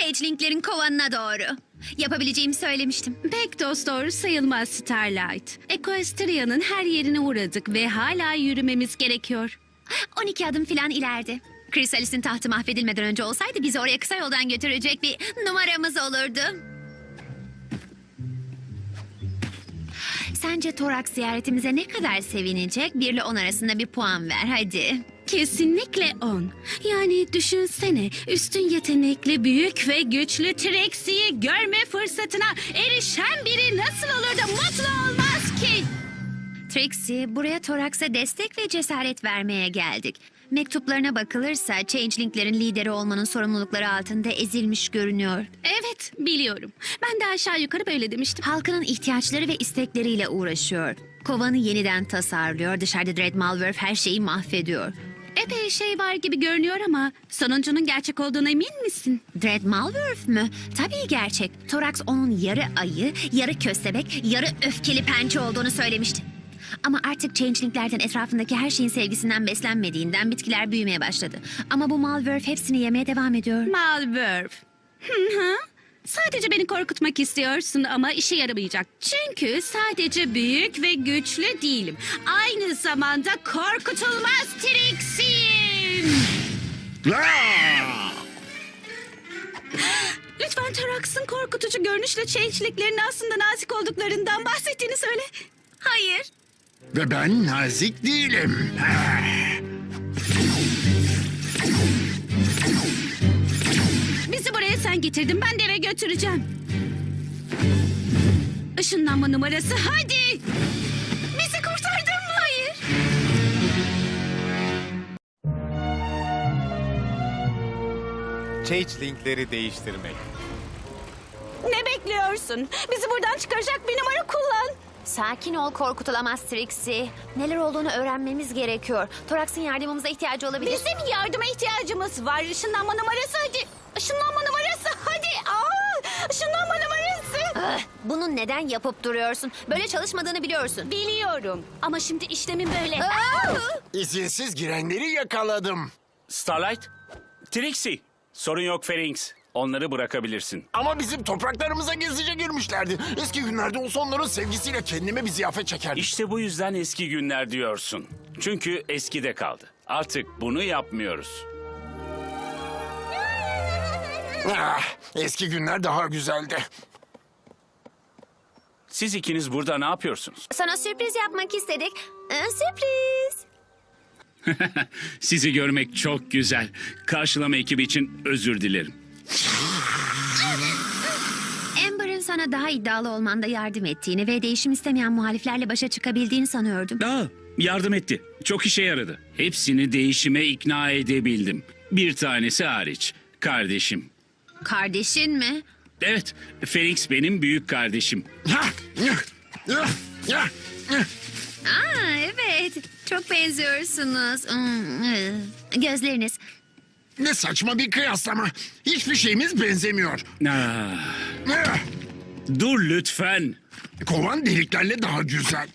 Changeling'lerin kovanına doğru. Yapabileceğimi söylemiştim. Pek dost doğru sayılmaz Starlight. Equestria'nın her yerine uğradık ve hala yürümemiz gerekiyor. 12 adım falan ileride. Chrysalis'in tahtı mahvedilmeden önce olsaydı bizi oraya kısa yoldan götürecek bir numaramız olurdu. Sence Torak ziyaretimize ne kadar sevinecek? 1 ile 10 arasında bir puan ver hadi. Kesinlikle on. Yani düşünsene üstün yetenekli, büyük ve güçlü Trixie'yi görme fırsatına erişen biri nasıl olur da mutlu olmaz ki? Trixie, buraya Toraks'a destek ve cesaret vermeye geldik. Mektuplarına bakılırsa Changeling'lerin lideri olmanın sorumlulukları altında ezilmiş görünüyor. Evet biliyorum. Ben de aşağı yukarı böyle demiştim. Halkının ihtiyaçları ve istekleriyle uğraşıyor. Kovanı yeniden tasarlıyor. Dışarıda Dread Malwerf her şeyi mahvediyor. Epey şey var gibi görünüyor ama sonuncunun gerçek olduğuna emin misin? Dread Malwerf mü? Tabii gerçek. Torax onun yarı ayı, yarı köstebek, yarı öfkeli pençe olduğunu söylemişti. Ama artık Changeling'lerden etrafındaki her şeyin sevgisinden beslenmediğinden bitkiler büyümeye başladı. Ama bu Malwerf hepsini yemeye devam ediyor. Malverf. Hı hı. Sadece beni korkutmak istiyorsun ama işe yaramayacak. Çünkü sadece büyük ve güçlü değilim. Aynı zamanda korkutulmaz Trixie'yim. Lütfen Tarax'ın korkutucu görünüşle changeliklerin aslında nazik olduklarından bahsettiğini söyle. Hayır. Ve ben nazik değilim. Bizi buraya sen getirdin. Ben de eve götüreceğim. Işınlanma numarası hadi. Bizi kurtardın mı? Hayır. Changeling'leri değiştirmek. Ne bekliyorsun? Bizi buradan çıkaracak bir numara kullan. Sakin ol korkutulamaz Trixie. Neler olduğunu öğrenmemiz gerekiyor. Torax'ın yardımımıza ihtiyacı olabilir. Bizim yardıma ihtiyacımız var. Işınlanma numarası hadi. Işınlanma numarası hadi. Aa, ışınlanma numarası. Ah, Bunu neden yapıp duruyorsun? Böyle çalışmadığını biliyorsun. Biliyorum ama şimdi işlemin böyle. Aa! İzinsiz girenleri yakaladım. Starlight, Trixie. Sorun yok Pharynx. Onları bırakabilirsin. Ama bizim topraklarımıza gizlice girmişlerdi. Eski günlerde olsa onların sevgisiyle kendime bir ziyafet çekerdim. İşte bu yüzden eski günler diyorsun. Çünkü eskide kaldı. Artık bunu yapmıyoruz. Ah, eski günler daha güzeldi. Siz ikiniz burada ne yapıyorsunuz? Sana sürpriz yapmak istedik. Ee, sürpriz. Sizi görmek çok güzel. Karşılama ekibi için özür dilerim. Amber'ın sana daha iddialı olmanda yardım ettiğini ve değişim istemeyen muhaliflerle başa çıkabildiğini sanıyordum. Aa, yardım etti. Çok işe yaradı. Hepsini değişime ikna edebildim. Bir tanesi hariç. Kardeşim. Kardeşin mi? Evet, Phoenix benim büyük kardeşim. Ah. Aa evet. Çok benziyorsunuz. Hmm, ıı. Gözleriniz. Ne saçma bir kıyaslama. Hiçbir şeyimiz benzemiyor. Ah, dur lütfen. Kovan deliklerle daha güzel.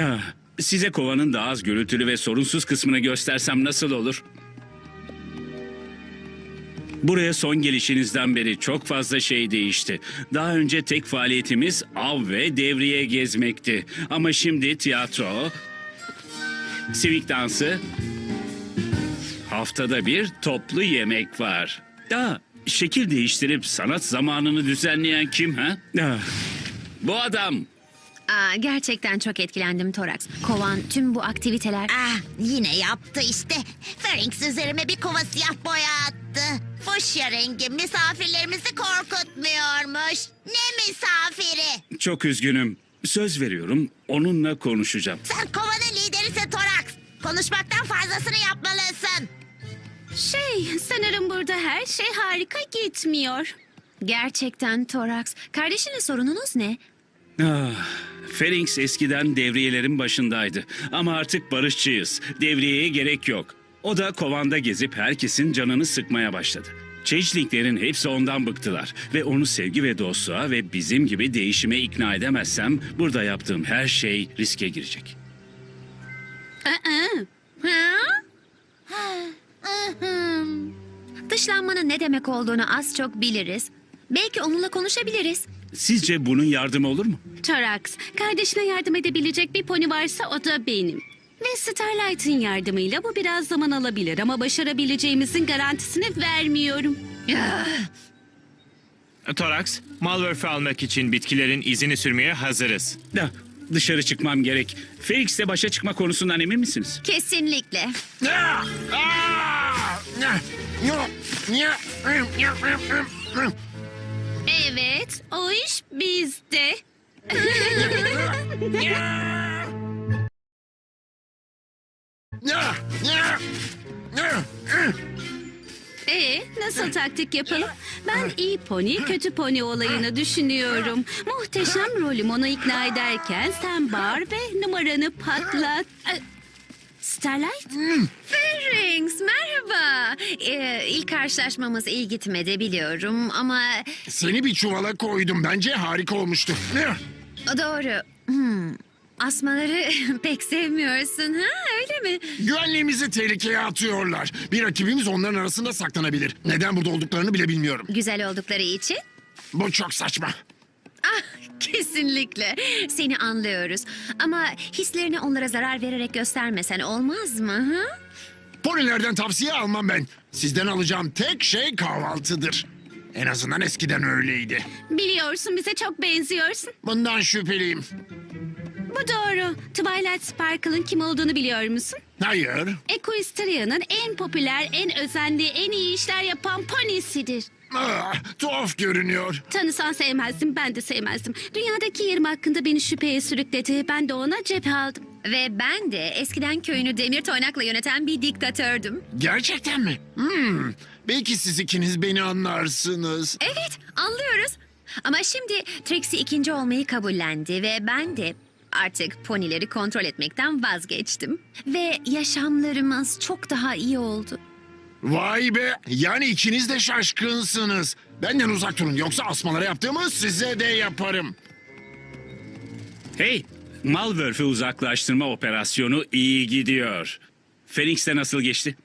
Ah, size kovanın daha az gürültülü ve sorunsuz kısmını göstersem nasıl olur? Buraya son gelişinizden beri çok fazla şey değişti. Daha önce tek faaliyetimiz av ve devriye gezmekti. Ama şimdi tiyatro, sivik dansı, haftada bir toplu yemek var. Aa, şekil değiştirip sanat zamanını düzenleyen kim ha? Ah, bu adam. Aa, gerçekten çok etkilendim Torax. Kovan tüm bu aktiviteler... Ah yine yaptı işte. Pharynx üzerime bir kova siyah boya attı. Fuşya rengi misafirlerimizi korkutmuyormuş. Ne misafiri? Çok üzgünüm. Söz veriyorum onunla konuşacağım. Sen. Konuşmaktan fazlasını yapmalısın. Şey sanırım burada her şey harika gitmiyor. Gerçekten Torax. Kardeşinle sorununuz ne? Ah, Pharynx eskiden devriyelerin başındaydı. Ama artık barışçıyız. Devriyeye gerek yok. O da kovanda gezip herkesin canını sıkmaya başladı. Changeling'lerin hepsi ondan bıktılar. Ve onu sevgi ve dostluğa ve bizim gibi değişime ikna edemezsem... ...burada yaptığım her şey riske girecek. Dışlanmanın ne demek olduğunu az çok biliriz. Belki onunla konuşabiliriz. Sizce bunun yardımı olur mu? Torax, kardeşine yardım edebilecek bir pony varsa o da benim. Ve Starlight'ın yardımıyla bu biraz zaman alabilir ama başarabileceğimizin garantisini vermiyorum. Torax, Malworth'u almak için bitkilerin izini sürmeye hazırız. Ya, dışarı çıkmam gerek. Felix'le başa çıkma konusundan emin misiniz? Kesinlikle. Evet, o iş bizde. Ee, nasıl taktik yapalım? Ben iyi pony, kötü pony olayını düşünüyorum. Muhteşem rolüm onu ikna ederken sen bağır ve numaranı patlat. Ee, Starlight? Pharynx merhaba. Ee, ilk karşılaşmamız iyi gitmedi biliyorum ama Seni bir çuvala koydum. Bence harika olmuştu. Doğru. Hmm. Asmaları pek sevmiyorsun ha öyle mi? Güvenliğimizi tehlikeye atıyorlar. Bir rakibimiz onların arasında saklanabilir. Neden burada olduklarını bile bilmiyorum. Güzel oldukları için. Bu çok saçma. Ah kesinlikle. Seni anlıyoruz. Ama hislerini onlara zarar vererek göstermesen olmaz mı? Ha? Ponilerden tavsiye almam ben. Sizden alacağım tek şey kahvaltıdır. En azından eskiden öyleydi. Biliyorsun bize çok benziyorsun. Bundan şüpheliyim. Bu doğru. Twilight Sparkle'ın kim olduğunu biliyor musun? Hayır. Equestria'nın en popüler, en özenli, en iyi işler yapan ponisidir. Ah, tuhaf görünüyor. Tanısan sevmezdim, ben de sevmezdim. Dünyadaki yerim hakkında beni şüpheye sürükledi. Ben de ona cephe aldım. Ve ben de eskiden köyünü demir toynakla yöneten bir diktatördüm. Gerçekten mi? Hmm. Belki siz ikiniz beni anlarsınız. Evet anlıyoruz. Ama şimdi Trixie ikinci olmayı kabullendi ve ben de artık ponileri kontrol etmekten vazgeçtim. Ve yaşamlarımız çok daha iyi oldu. Vay be. Yani ikiniz de şaşkınsınız. Benden uzak durun yoksa asmalara yaptığımı size de yaparım. Hey, Malworth'u uzaklaştırma operasyonu iyi gidiyor. Phoenix'te nasıl geçti?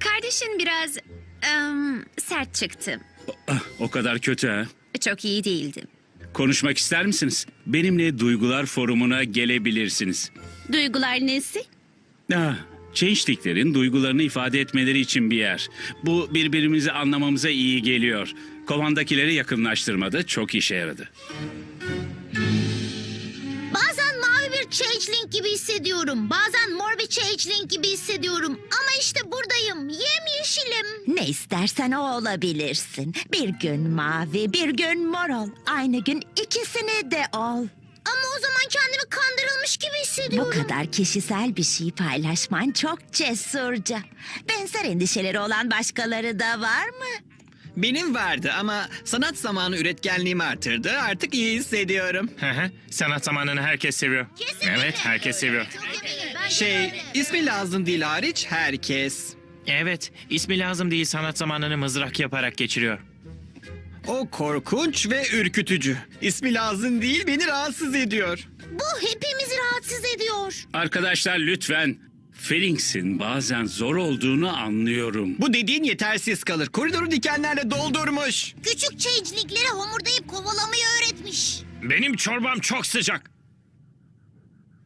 Kardeşin biraz em, sert çıktı. Ah, o kadar kötü ha. Çok iyi değildi. Konuşmak ister misiniz? Benimle Duygular Forumu'na gelebilirsiniz. Duygular nesi? Ah, Changeliklerin duygularını ifade etmeleri için bir yer. Bu birbirimizi anlamamıza iyi geliyor. Kovandakileri yakınlaştırmada çok işe yaradı. Changeling gibi hissediyorum. Bazen mor bir changeling gibi hissediyorum. Ama işte buradayım. Yemyeşilim. Ne istersen o olabilirsin. Bir gün mavi, bir gün mor ol. Aynı gün ikisini de ol. Ama o zaman kendimi kandırılmış gibi Bu hissediyorum. kadar kişisel bir şey paylaşman çok cesurca. Benzer endişeleri olan başkaları da var mı? Benim vardı ama sanat zamanı üretkenliğimi artırdı. Artık iyi hissediyorum. Hı hı, Sanat zamanını herkes seviyor. Kesinlikle. Evet, herkes seviyor. Şey, ismi lazım değil hariç herkes. Evet, ismi lazım değil sanat zamanını mızrak yaparak geçiriyor. O korkunç ve ürkütücü. İsmi lazım değil beni rahatsız ediyor. Bu hepimizi rahatsız ediyor. Arkadaşlar lütfen. Phoenix'in bazen zor olduğunu anlıyorum. Bu dediğin yetersiz kalır. Koridoru dikenlerle doldurmuş. Küçük changelingleri homurdayıp kovalamayı öğretmiş. Benim çorbam çok sıcak.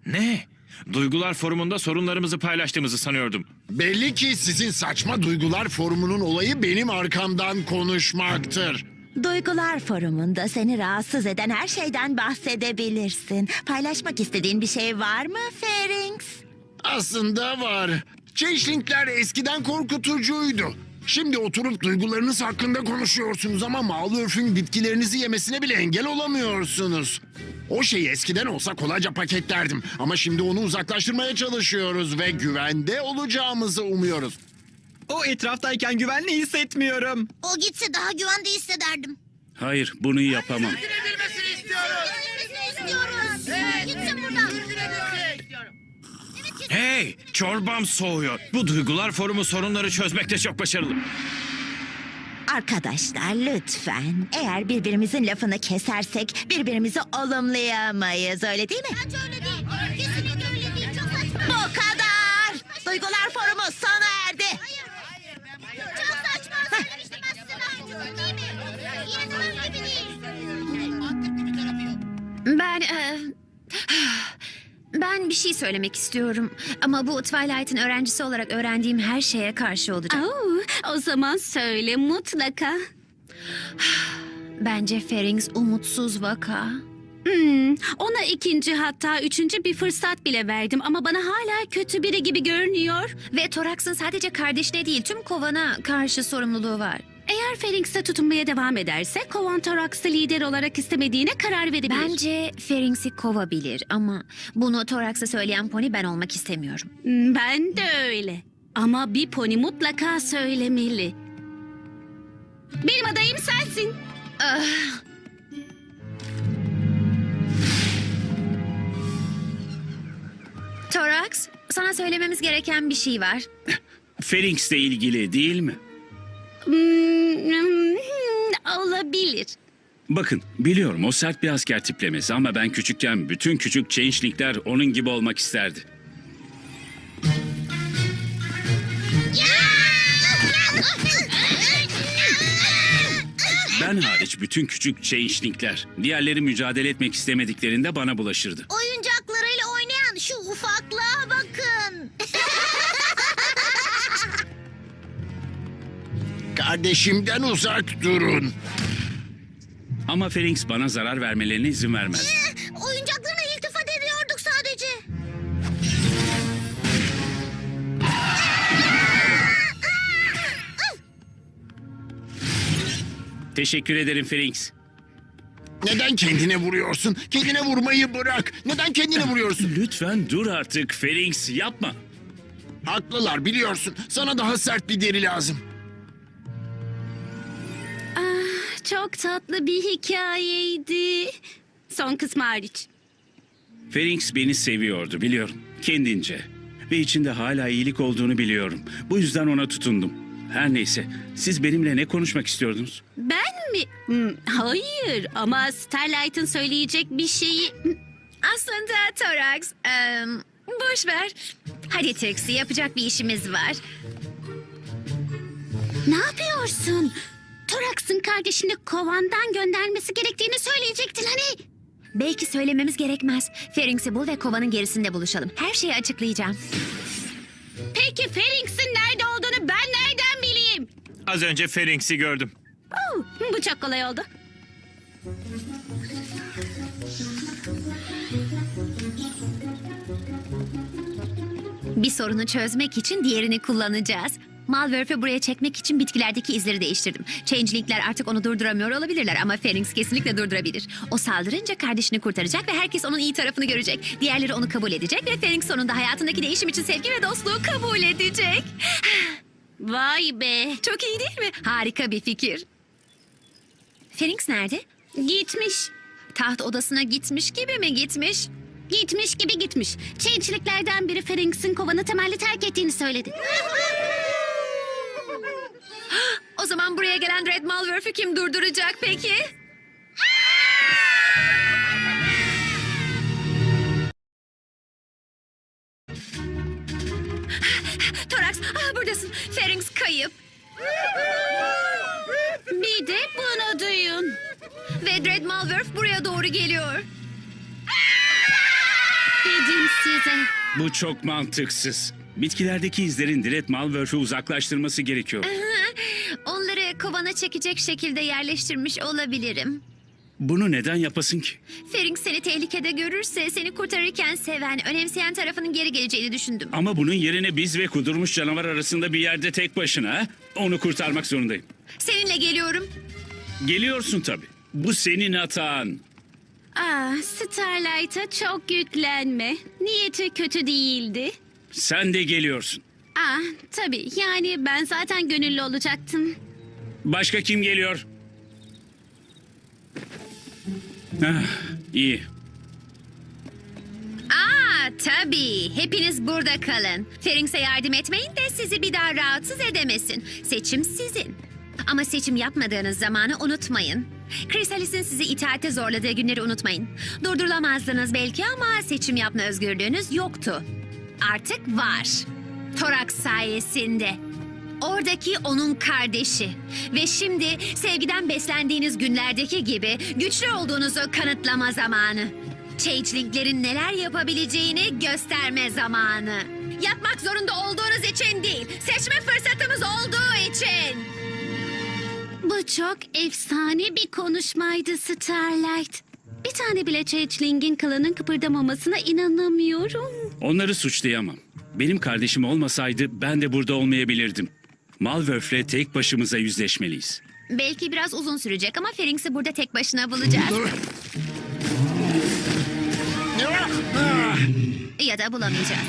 Ne? Duygular forumunda sorunlarımızı paylaştığımızı sanıyordum. Belli ki sizin saçma duygular forumunun olayı benim arkamdan konuşmaktır. Duygular forumunda seni rahatsız eden her şeyden bahsedebilirsin. Paylaşmak istediğin bir şey var mı Pharynx? Aslında var. Changelingler eskiden korkutucuydu. Şimdi oturup duygularınız hakkında konuşuyorsunuz ama Malworth'ün bitkilerinizi yemesine bile engel olamıyorsunuz. O şeyi eskiden olsa kolayca paketlerdim. Ama şimdi onu uzaklaştırmaya çalışıyoruz ve güvende olacağımızı umuyoruz. O etraftayken güvenli hissetmiyorum. O gitse daha güvende hissederdim. Hayır, bunu yapamam. Buradan. Hey, çorbam soğuyor. Bu duygular forumu sorunları çözmekte çok başarılı. Arkadaşlar lütfen eğer birbirimizin lafını kesersek birbirimizi olumlayamayız öyle değil mi? Bence öyle değil. Kesinlikle öyle değil. Çok saçma. Bu kadar. Duygular forumu sona erdi. Hayır. hayır. Çok saçma. Söylemiştim aslında. Değil mi? İnanılır gibi değil. Ben e, bir şey söylemek istiyorum. Ama bu Twilight'ın öğrencisi olarak öğrendiğim her şeye karşı olacak. Oo, o zaman söyle mutlaka. Bence Ferings umutsuz vaka. Hmm, ona ikinci hatta üçüncü bir fırsat bile verdim ama bana hala kötü biri gibi görünüyor. Ve Torax'ın sadece kardeşine değil tüm kovana karşı sorumluluğu var. Eğer Felix'e tutunmaya devam ederse Kovan Torax'ı lider olarak istemediğine karar verebilir. Bence Ferings'i kovabilir ama bunu Torax'a söyleyen pony ben olmak istemiyorum. Hmm, Ben de öyle. Ama bir pony mutlaka söylemeli. Benim adayım sensin. Torax, sana söylememiz gereken bir şey var. Phoenix'le ilgili değil mi? Hmm, olabilir. Bakın biliyorum o sert bir asker tiplemesi ama ben küçükken bütün küçük changelingler onun gibi olmak isterdi. Ben hariç bütün küçük changelingler diğerleri mücadele etmek istemediklerinde bana bulaşırdı. Oyuncaklarıyla Kardeşimden uzak durun. Ama Phoenix bana zarar vermelerine izin vermez. Oyuncaklarına iltifat ediyorduk sadece. Teşekkür ederim Phoenix. Neden kendine vuruyorsun? Kendine vurmayı bırak. Neden kendine vuruyorsun? Lütfen dur artık Phoenix yapma. Haklılar biliyorsun. Sana daha sert bir deri lazım. Çok tatlı bir hikayeydi. Son kısmı hariç. Phoenix beni seviyordu biliyorum. Kendince. Ve içinde hala iyilik olduğunu biliyorum. Bu yüzden ona tutundum. Her neyse siz benimle ne konuşmak istiyordunuz? Ben mi? Hmm, hayır ama Starlight'ın söyleyecek bir şeyi... Aslında Torax, em, boş ver. Hadi Trixie, yapacak bir işimiz var. Ne yapıyorsun? Torax'ın kardeşini kovandan göndermesi gerektiğini söyleyecektin hani. Belki söylememiz gerekmez. Ferings'i bul ve kovanın gerisinde buluşalım. Her şeyi açıklayacağım. Peki Pharynx'in nerede olduğunu ben nereden bileyim? Az önce Pharynx'i gördüm. Oh, bu çok kolay oldu. Bir sorunu çözmek için diğerini kullanacağız. Malwurf'ü buraya çekmek için bitkilerdeki izleri değiştirdim. Changelingler artık onu durduramıyor olabilirler ama Phoenix kesinlikle durdurabilir. O saldırınca kardeşini kurtaracak ve herkes onun iyi tarafını görecek. Diğerleri onu kabul edecek ve Phoenix sonunda hayatındaki değişim için sevgi ve dostluğu kabul edecek. Vay be. Çok iyi değil mi? Harika bir fikir. Phoenix nerede? Gitmiş. Taht odasına gitmiş gibi mi gitmiş? Gitmiş gibi gitmiş. Changeliklerden biri Pharynx'in kovanı temelli terk ettiğini söyledi. O zaman buraya gelen Red Malwurf'ü kim durduracak peki? Torax, ah buradasın. Pharynx kayıp. Bir de bunu duyun. Ve Red Malwurf buraya doğru geliyor. Dedim size. Bu çok mantıksız. Bitkilerdeki izlerin direkt Malwurf'ü uzaklaştırması gerekiyor. Kovana çekecek şekilde yerleştirmiş olabilirim. Bunu neden yapasın ki? Pharynx seni tehlikede görürse seni kurtarırken seven, önemseyen tarafının geri geleceğini düşündüm. Ama bunun yerine biz ve kudurmuş canavar arasında bir yerde tek başına onu kurtarmak zorundayım. Seninle geliyorum. Geliyorsun tabii. Bu senin hatan. Ah, Starlight'a çok yüklenme. Niyeti kötü değildi. Sen de geliyorsun. Ah, tabii. Yani ben zaten gönüllü olacaktım. Başka kim geliyor? Ah, iyi. Aa tabii. Hepiniz burada kalın. Ferinx'e yardım etmeyin de sizi bir daha rahatsız edemesin. Seçim sizin. Ama seçim yapmadığınız zamanı unutmayın. Chrysalis'in sizi itaatte zorladığı günleri unutmayın. Durdurulamazdınız belki ama seçim yapma özgürlüğünüz yoktu. Artık var. Torak sayesinde. Oradaki onun kardeşi. Ve şimdi sevgiden beslendiğiniz günlerdeki gibi güçlü olduğunuzu kanıtlama zamanı. Changelinglerin neler yapabileceğini gösterme zamanı. Yapmak zorunda olduğunuz için değil, seçme fırsatımız olduğu için. Bu çok efsane bir konuşmaydı Starlight. Bir tane bile Changeling'in kılının kıpırdamamasına inanamıyorum. Onları suçlayamam. Benim kardeşim olmasaydı ben de burada olmayabilirdim. Malwurf'le tek başımıza yüzleşmeliyiz. Belki biraz uzun sürecek ama Ferinx'i burada tek başına bulacağız. ya da bulamayacağız.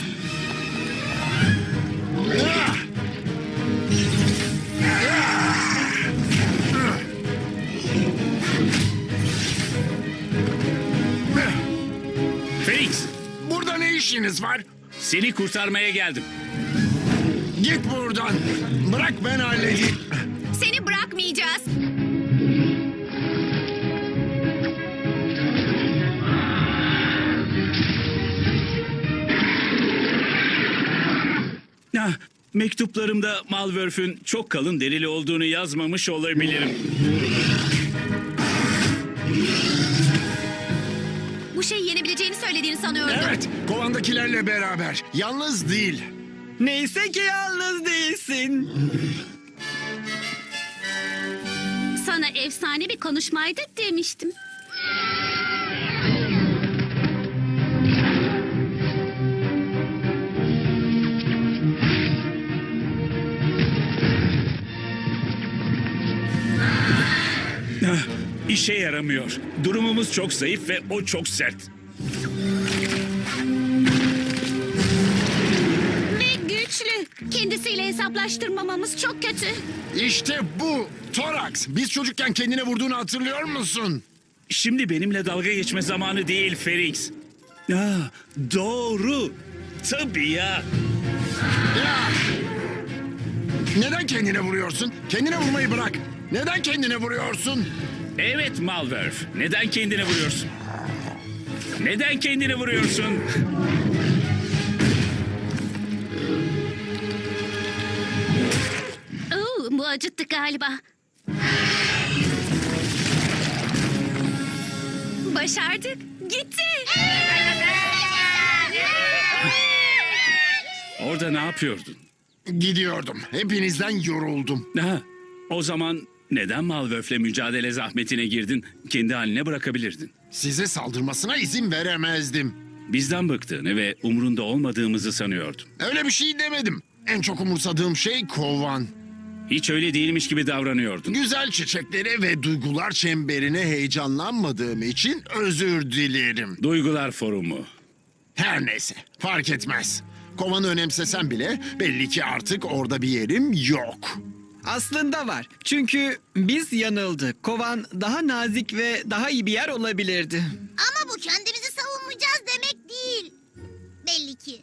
Felix, Burada ne işiniz var? seni kurtarmaya geldim. Git buradan. Bırak ben halledeyim. Seni bırakmayacağız. Ah, mektuplarımda Malwurf'ün çok kalın derili olduğunu yazmamış olabilirim. Bu şeyi yenebileceğini söylediğini sanıyordum. Evet, kovandakilerle beraber. Yalnız değil. Neyse ki yalnız değilsin. Sana efsane bir konuşmaydı demiştim. Ah, işe yaramıyor. Durumumuz çok zayıf ve o çok sert. Hesaplaştırmamamız çok kötü. İşte bu. Torax, biz çocukken kendine vurduğunu hatırlıyor musun? Şimdi benimle dalga geçme zamanı değil Felix. Ah, doğru. Tabii ya. Ya! Neden kendine vuruyorsun? Kendine vurmayı bırak. Neden kendine vuruyorsun? Evet Malwurf. Neden kendine vuruyorsun? Neden kendine vuruyorsun? Acıttı galiba. Başardık. Gitti. Orada ne yapıyordun? Gidiyordum. Hepinizden yoruldum. Ha, o zaman neden Malwurf'le mücadele zahmetine girdin? Kendi haline bırakabilirdin. Size saldırmasına izin veremezdim. Bizden bıktığını ve umrunda olmadığımızı sanıyordum. Öyle bir şey demedim. En çok umursadığım şey kovan. Hiç öyle değilmiş gibi davranıyordun. Güzel çiçeklere ve duygular çemberine heyecanlanmadığım için özür dilerim. Duygular forumu. Her neyse fark etmez. Kovanı önemsesem bile belli ki artık orada bir yerim yok. Aslında var. Çünkü biz yanıldık. Kovan daha nazik ve daha iyi bir yer olabilirdi. Ama bu kendimizi savunmayacağız demek değil. Belli ki.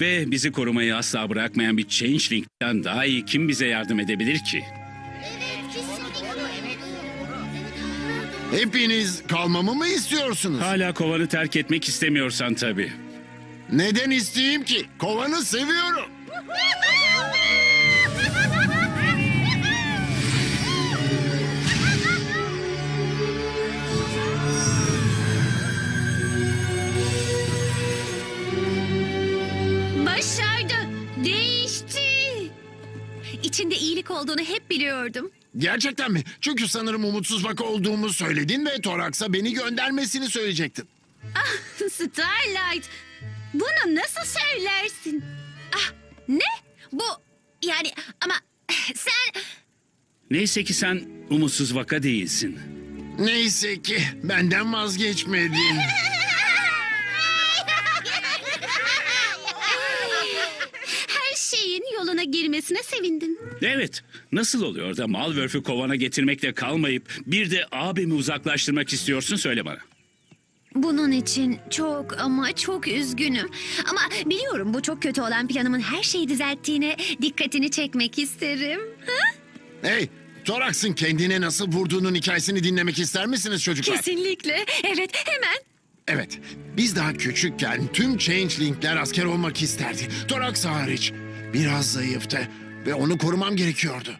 Ve bizi korumayı asla bırakmayan bir Changeling'den daha iyi kim bize yardım edebilir ki? Evet kesinlikle. Hepiniz kalmamı mı istiyorsunuz? Hala kovanı terk etmek istemiyorsan tabii. Neden isteyeyim ki? Kovanı seviyorum. olduğunu hep biliyordum. Gerçekten mi? Çünkü sanırım umutsuz vaka olduğumu söyledin ve Torax'a beni göndermesini söyleyecektin. Starlight. Bunu nasıl söylersin? Ah ne? Bu yani ama sen Neyse ki sen umutsuz vaka değilsin. Neyse ki benden vazgeçmedin. yoluna girmesine sevindim. Evet, nasıl oluyor da Malwurf'ü kovana getirmekle kalmayıp bir de abimi uzaklaştırmak istiyorsun söyle bana. bunun için çok ama çok üzgünüm. Ama biliyorum bu çok kötü olan planımın her şeyi düzelttiğine dikkatini çekmek isterim. Ha? hey, Torax'ın kendine nasıl vurduğunun hikayesini dinlemek ister misiniz çocuklar? Kesinlikle. Evet hemen. Evet, biz daha küçükken tüm Changelingler asker olmak isterdi. Torax hariç. Biraz zayıftı ve onu korumam gerekiyordu.